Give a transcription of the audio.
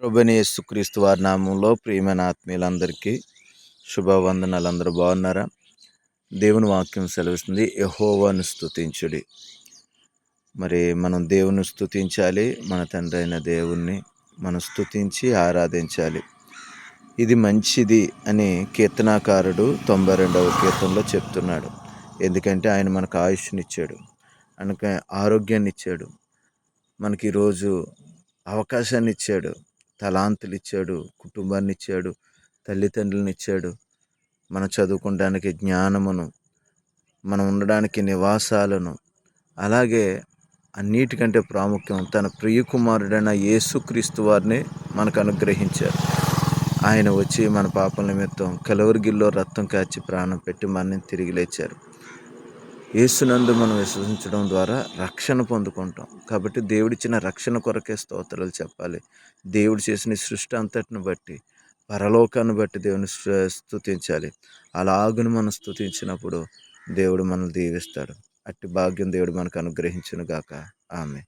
ప్రభుని యేసుక్రీస్తు వారి నామంలో ప్రియమైన ఆత్మీయులందరికీ శుభవందనాలు. అందరూ బాగున్నారా? దేవుని వాక్యం సెలవిస్తుంది. యహోవాను స్థుతించుడి మరి మనం దేవుని స్తుతించాలి మన తండ్రి అయిన దేవుణ్ణి మనం స్తుతించి ఆరాధించాలి. ఇది మంచిది అని కీర్తనాకారుడు తొంభై రెండవ కీర్తనలో చెప్తున్నాడు. ఎందుకంటే ఆయన మనకు ఆయుష్నిచ్చాడు అనక ఆరోగ్యాన్ని ఇచ్చాడు మనకి ఈరోజు అవకాశాన్ని ఇచ్చాడు తలాంతులు ఇచ్చాడు కుటుంబాన్ని ఇచ్చాడు తల్లిదండ్రులను ఇచ్చాడు మనం చదువుకోవడానికి జ్ఞానమును మనం ఉండడానికి నివాసాలను అలాగే అన్నిటికంటే ప్రాముఖ్యం తన ప్రియకుమారుడైన యేసుక్రీస్తు వారిని మనకు అనుగ్రహించారు. ఆయన వచ్చి మన పాపల నిమిత్తం కలవరిగిల్లో రక్తం కాచి ప్రాణం పెట్టి మనని తిరిగి లేచారు. యేసునందు మనం విశ్వసించడం ద్వారా రక్షణ పొందుకుంటాం. కాబట్టి దేవుడిచ్చిన రక్షణ కొరకే స్తోత్రాలు చెప్పాలి. దేవుడు చేసిన సృష్టి అంతటిని బట్టి పరలోకాన్ని బట్టి దేవుని స్థుతించాలి అలాగును మనం స్థుతించినప్పుడు దేవుడు మనల్ని దీవిస్తాడు. అట్టి భాగ్యం దేవుడు మనకు అనుగ్రహించును గాక ఆమె